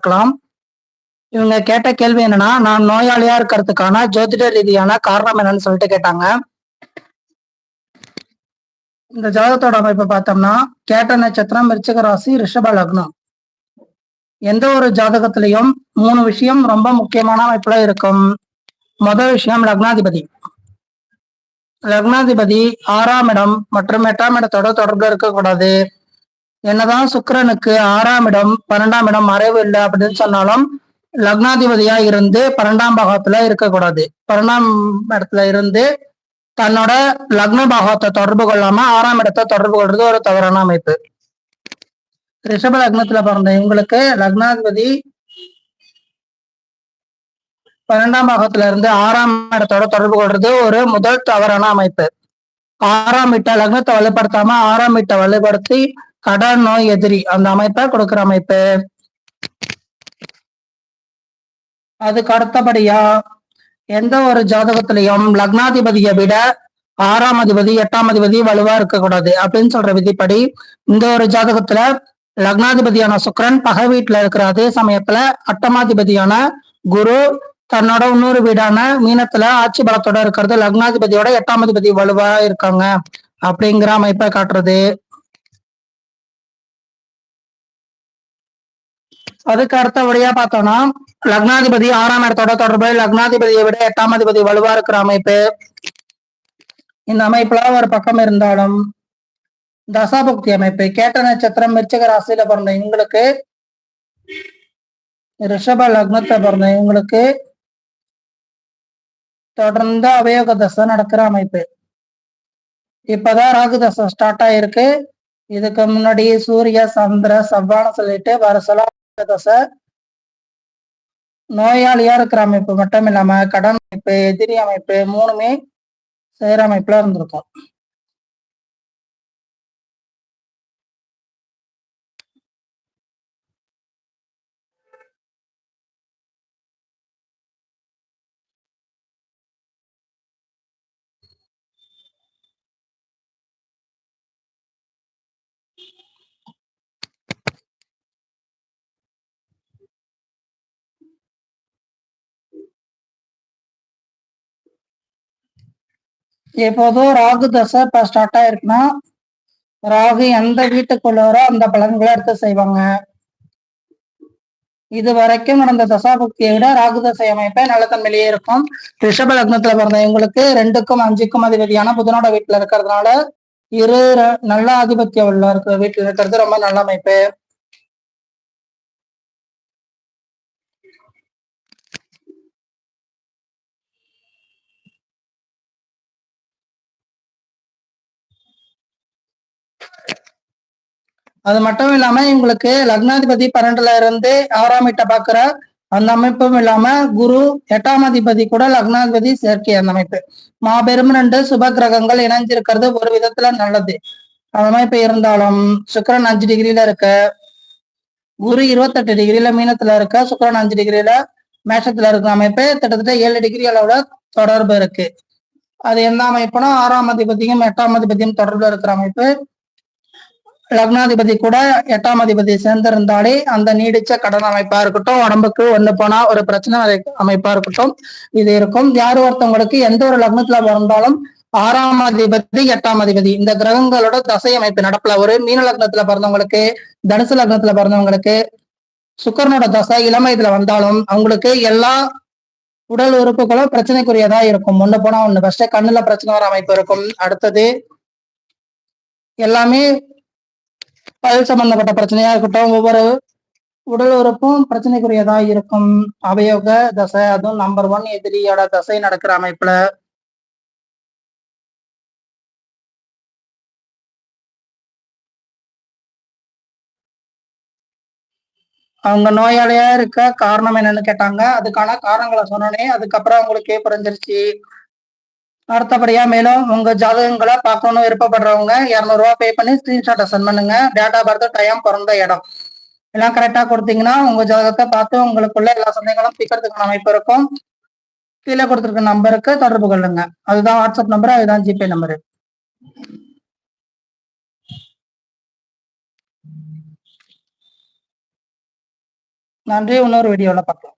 பார்க்கலாம். இவங்க கேட்ட கேள்வி என்னன்னா நான் நோயாளியா இருக்கிறதுக்கான ஜோதிட ரீதியான காரணம் என்னன்னு சொல்லிட்டு கேட்டாங்க. இந்த ஜாதகத்தோட அமைப்பை பார்த்தோம்னா கேட்ட நட்சத்திரம் விருச்சிக ராசி ரிஷப லக்னம். எந்த ஒரு ஜாதகத்திலையும் மூணு விஷயம் ரொம்ப முக்கியமான அமைப்புல இருக்கும். முதல் விஷயம் லக்னாதிபதி. லக்னாதிபதி ஆறாம் இடம் மற்றும் எட்டாம் இடத்தோட தொடர்புல இருக்கக்கூடாது. என்னதான் சுக்கரனுக்கு ஆறாம் இடம் பன்னெண்டாம் இடம் மறைவு இல்லை அப்படின்னு சொன்னாலும் லக்னாதிபதியா இருந்து பன்னெண்டாம் பாகத்துல இருக்கக்கூடாது. பன்னெண்டாம் இடத்துல இருந்து தன்னோட லக்ன பாகத்தை தொடர்பு கொள்ளாம ஆறாம் இடத்தை தொடர்பு கொள்றது ஒரு தவறான அமைப்பு. ரிஷப லக்னத்துல பிறந்த இவங்களுக்கு லக்னாதிபதி பன்னெண்டாம் பாகத்துல இருந்து ஆறாம் இடத்தோட தொடர்பு கொள்றது ஒரு முதல் தவறான அமைப்பு. ஆறாம் இட்ட லக்னத்தை வலுப்படுத்தாம ஆறாம் இட்ட வலுப்படுத்தி கடன் நோய் எதிரி. அந்த அமைப்பை கொடுக்குற அமைப்பு. அதுக்கு அடுத்தபடியா எந்த ஒரு ஜாதகத்திலையும் லக்னாதிபதியை விட ஆறாம் அதிபதி எட்டாம் அதிபதி வலுவா இருக்கக்கூடாது அப்படின்னு சொல்ற விதிப்படி இந்த ஒரு ஜாதகத்துல லக்னாதிபதியான சுக்கரன் பகை வீட்டுல இருக்கிற அதே சமயத்துல அட்டமாதிபதியான குரு தன்னோட இன்னொரு வீடான மீனத்துல ஆட்சி பலத்தோட இருக்கிறது லக்னாதிபதியோட எட்டாம் அதிபதி வலுவா இருக்காங்க அப்படிங்கிற அமைப்பை காட்டுறது. அதுக்கு அடுத்தபடியா பார்த்தோம்னா லக்னாதிபதி ஆறாம் இடத்தோட தொடர்பு லக்னாதிபதியை விட எட்டாம் அதிபதி வலுவா இருக்கிற அமைப்பு. இந்த அமைப்புல ஒரு பக்கம் இருந்தாலும் தசாபக்தி அமைப்பு கேட்ட நட்சத்திரம் மிருச்சக ராசியில பிறந்த இவங்களுக்கு ரிஷப லக்னத்தை பிறந்த இவங்களுக்கு தொடர்ந்து அவயோக தசை நடக்கிற அமைப்பு. இப்பதான் ராகு தசை ஸ்டார்ட் ஆயிருக்கு. இதுக்கு முன்னாடி சூரிய சந்திர சவ்வான சொல்லிட்டு நோயாளியா இருக்கிற அமைப்பு மட்டும் இல்லாம கடன் அமைப்பு எதிரி அமைப்பு மூணுமே செய்யற அமைப்புல இருந்திருக்கும். எப்போதும் ராகு தசை இப்ப ஸ்டார்ட் ஆயிருக்குன்னா ராகு எந்த வீட்டுக்குள்ளவரோ அந்த பலன்களை எடுத்து செய்வாங்க. இது வரைக்கும் நடந்த தசாபக்தியை விட ராகு தசை அமைப்பை நல்லத்தன்மையிலேயே இருக்கும். ரிஷப லக்னத்துல பிறந்த இவங்களுக்கு ரெண்டுக்கும் அஞ்சுக்கும் அதிபதியான புதனோட வீட்டுல இருக்கிறதுனால இரு நல்ல ஆதிபத்தியம் உள்ள இருக்கிற வீட்டுல இருக்கிறது ரொம்ப நல்ல அமைப்பு. அது மட்டும் இல்லாம இவங்களுக்கு லக்னாதிபதி பன்னெண்டுல இருந்து ஆறாம் வீட்டை பாக்குற அந்த அமைப்பும் இல்லாம குரு எட்டாம் அதிபதி கூட லக்னாதிபதி சேர்க்கை அந்த அமைப்பு. மாபெரும் ரெண்டு சுப கிரகங்கள் இணைஞ்சிருக்கிறது ஒரு விதத்துல நல்லது. அந்த அமைப்பு இருந்தாலும் சுக்கரன் அஞ்சு டிகிரியில இருக்க குரு இருபத்தெட்டு டிகிரில மீனத்துல இருக்க சுக்கிரன் அஞ்சு டிகிரியில மேஷத்துல இருக்க அமைப்பு கிட்டத்தட்ட ஏழு டிகிரி அளவுல தொடர்பு இருக்கு. அது எந்த அமைப்புனா ஆறாம் அதிபதியும் எட்டாம் அதிபதியும் தொடர்புல இருக்கிற அமைப்பு. லக்னாதிபதி கூட எட்டாம் அதிபதி சேர்ந்திருந்தாலே அந்த நீடிச்ச கடன் அமைப்பா இருக்கட்டும் உடம்புக்கு ஒண்ணு போனா ஒரு பிரச்சனை அமைப்பா இருக்கட்டும் இது இருக்கும். யார் ஒருத்தவங்களுக்கு எந்த ஒரு லக்னத்துல பிறந்தாலும் ஆறாம் அதிபதி எட்டாம் அதிபதி இந்த கிரகங்களோட தசை அமைப்பு நடப்புல ஒரு மீன லக்னத்துல பிறந்தவங்களுக்கு தனுசு லக்னத்துல பிறந்தவங்களுக்கு சுக்கரனோட தசை இளமை இதுல வந்தாலும் அவங்களுக்கு எல்லா உடல் உறுப்புகளும் பிரச்சனைக்குரியதா இருக்கும். ஒண்ணு போனா ஒண்ணு. ஃபர்ஸ்ட் கண்ணுல பிரச்சனை வர அமைப்பு இருக்கும். அடுத்தது எல்லாமே பல் சம்பந்தப்பட்ட பிரச்சனையா இருக்கட்டும் ஒவ்வொரு உடல் உறுப்பும் பிரச்சனைக்குரியதா இருக்கும். அவயோக தசை அதுவும் நம்பர் ஒன் எதிரியோட தசை நடக்கிற அமைப்புல. அவங்க நோயாளியா இருக்க காரணம் என்னன்னு கேட்டாங்க. அதுக்கான காரணங்களை சொன்னோன்னே அதுக்கப்புறம் அவங்களுக்கே புரிஞ்சிருச்சு. அடுத்தபடியா மேலும் உங்க ஜாதகங்களை பார்க்கணும்னு விருப்பப்படுறவங்க இரநூறுவா பே பண்ணி ஸ்கிரீன்ஷாட்டை சென்ட் பண்ணுங்க. டேட்டா பர்த் டைம் பிறந்த இடம். எல்லாம் கரெக்டா கொடுத்தீங்கன்னா உங்க ஜாதகத்தை பார்த்து உங்களுக்குள்ள எல்லா சந்தேகங்களும் தீர்க்கறதுக்கான அமைப்பு இருக்கும். கீழே கொடுத்துருக்க நம்பருக்கு தொடர்பு கொள்ளுங்க. அதுதான் வாட்ஸ்அப் நம்பர் அதுதான் ஜிபே நம்பரு நன்றி. இன்னொரு வீடியோல பார்க்கலாம்.